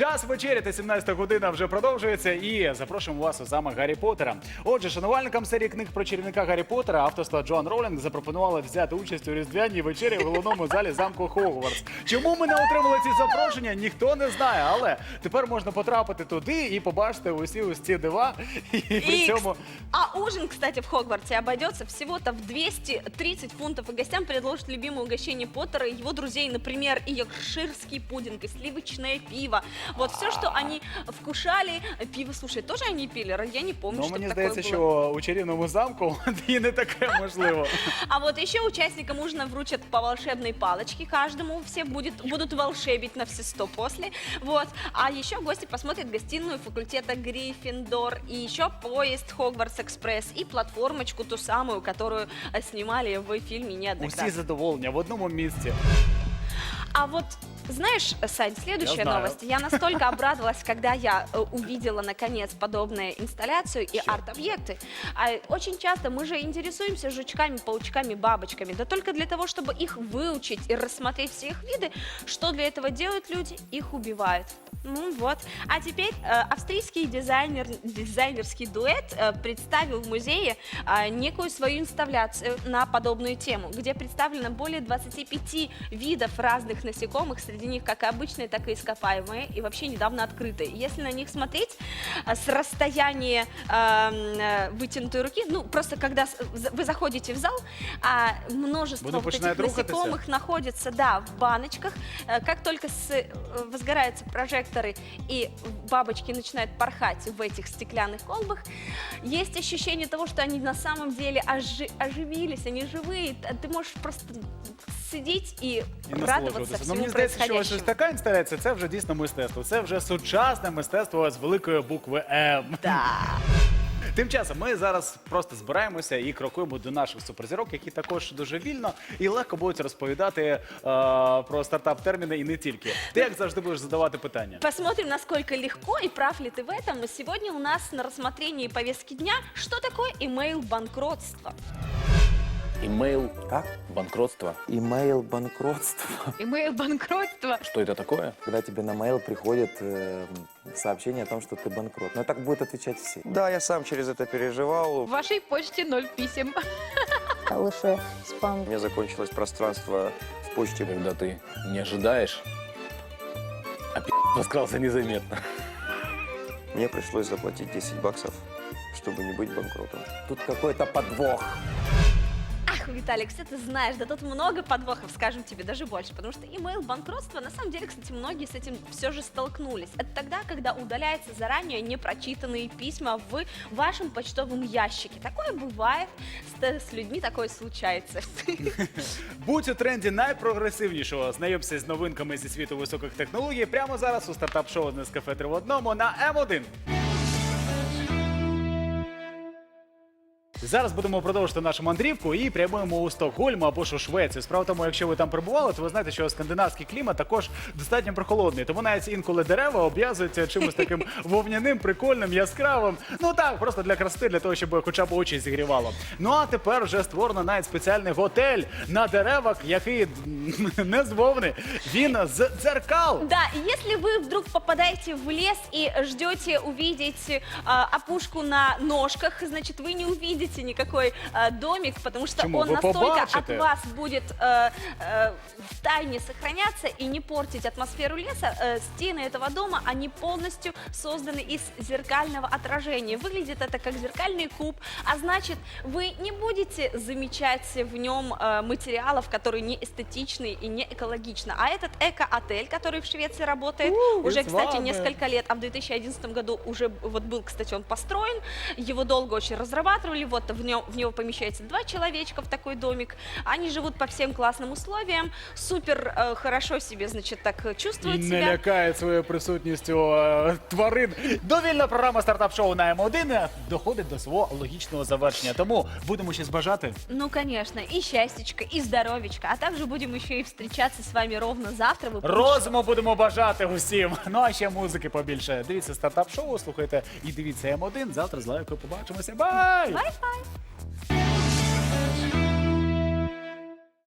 Час вечеряти, 17 година вже продовжується, і запрошуємо вас у замок Гаррі Поттера. Отже, шанувальникам серії книг про чарівника Гаррі Поттера авторства Джоан Ролінг запропонували взяти участь у різдвяній вечері в головному залі замку Хогвартс. Чому ми не отримали ці запрошення, ніхто не знає. Але тепер можна потрапити туди і побачити усі ось ці дива. І при И, цьому кс- А ужин, кстати, в Хогвартсе обойдется всего-то в 230 фунтов, и гостям предложат любимое угощение Поттера и его друзей, например, и йоркширский пудинг, и сливочное пиво. Вот все, что они вкушали. Пиво, слушай, тоже они пили? Я не помню, ну, что мені такое здається, было. що у чарівному замку і не таке можливо. А вот еще участникам ужина вручат по волшебной палочке каждому. Все будет, будут волшебить на все сто после. Вот. А еще гости посмотрят гостиную факультета Гриффиндор. И еще поезд Хогвартс Экспресс. И платформочку ту самую, которую э, снимали в фильме Усі неоднократно. задоволення в одному місці. А вот знаешь, Сань, следующая Я знаю. новость. Я настолько обрадовалась, когда я э, увидела наконец подобную инсталляцию и арт-объекты. А очень часто мы же интересуемся жучками, паучками, бабочками. Да только для того, чтобы их выучить и рассмотреть все их виды, что для этого делают люди? Их убивают. Ну вот. А теперь э, австрийский дизайнер, дизайнерский дуэт э, представил в музее э, некую свою инсталляцию на подобную тему, где представлено более 25 видов разных насекомых, среди них как и обычные, так и ископаемые, и вообще недавно открытые. Если на них смотреть э, с расстояния э, э, вытянутой руки, ну просто когда вы заходите в зал, а множество вот этих насекомых находится, да, в баночках. Э, Как только с- э, возгораются прожекторы и бабочки начинают порхать в этих стеклянных колбах, есть ощущение того, что они на самом деле ожи- оживились, они живые. Ты можешь просто сидеть и, І радоваться насолоджуватися. Ну, мені здається, що ось ось така інсталяція це вже дійсно мистецтво. Це вже сучасне мистецтво з великої букви М. Да. Тим часом ми зараз просто збираємося і крокуємо до наших суперзірок, які також дуже вільно і легко будуть розповідати е, про стартап-терміни і не тільки. Ти як завжди будеш задавати питання. Посмотрим, насколько легко и прав ли ты в этом. Сегодня у нас на рассмотрении повестки дня, что такое имейл банкротства. Имейл Как? банкротство. Имейл банкротство. Имейл банкротство. Что это такое? Когда тебе на mail приходит э, сообщение о том, что ты банкрот. Но так будут отвечать все. Да, я сам через это переживал. В вашей почте ноль писем. лише спам. У меня закончилось пространство в почте. Когда ты не ожидаешь, а пи*** раскрался незаметно. Мне пришлось заплатить 10 баксов, чтобы не быть банкротом. Тут какой-то подвох. Ах, Виталик, все ты знаешь, да тут много подвохов, скажем тебе, даже больше, потому что имейл банкротство, на самом деле, кстати, многие с этим все же столкнулись. Это тогда, когда удаляются заранее непрочитанные письма в вашем почтовом ящике. Такое бывает, с, с людьми такое случается. Будь у тренді найпрогресивнішого. Знайомся з новинками зі світу високих технологій прямо зараз у стартап-шоу з Нескафе 3 в одному на М1. Зараз будемо продовжити нашу мандрівку і прямуємо у Стокгольм або ж у Швецію. Справа в тому, якщо ви там перебували, то ви знаєте, що скандинавський клімат також достатньо прохолодний. Тому навіть інколи дерева обв'язуються чимось таким вовняним, прикольним, яскравим. Ну так, просто для краси, для того, щоб хоча б очі зігрівало. Ну а тепер вже створено навіть спеціальний готель на деревах, який не з вовни, він з дзеркал. Да, и если вы вдруг попадаете в лес и ждете увидеть а, опушку на ножках, значит, вы не увидите никакой а, домик, потому что Почему? он Вы настолько побачите. от вас будет э, э, в тайне сохраняться и не портить атмосферу леса. Э, стены этого дома, они полностью созданы из зеркального отражения. Выглядит это как зеркальный куб, а значит, вы не будете замечать в нем э, материалов, которые не эстетичны и не экологичны. А этот эко-отель, который в Швеции работает, уже, и с кстати, вами. несколько лет, а в 2011 году уже вот был, кстати, он построен, его долго очень разрабатывали, вот в, нем, в него помещается два человечка в такой домик, они живут по всем классным условиям, супер э, хорошо себе, значит, так э, І чувствуют не себя. лякає своєю присутністю е, тварин. Довільна програма стартап-шоу на М1 доходить до свого логічного завершення. Тому будемо щось бажати. Ну, конечно, и счастьечко, и здоровечко, а также будем еще и встречаться с вами ровно завтра. Вы помните, Розуму будемо бажати усім. Ну а ще музики побільше. Дивіться стартап-шоу, слухайте і дивіться М1. Завтра з лайкою побачимося. Бай! Бай-бай! Bye.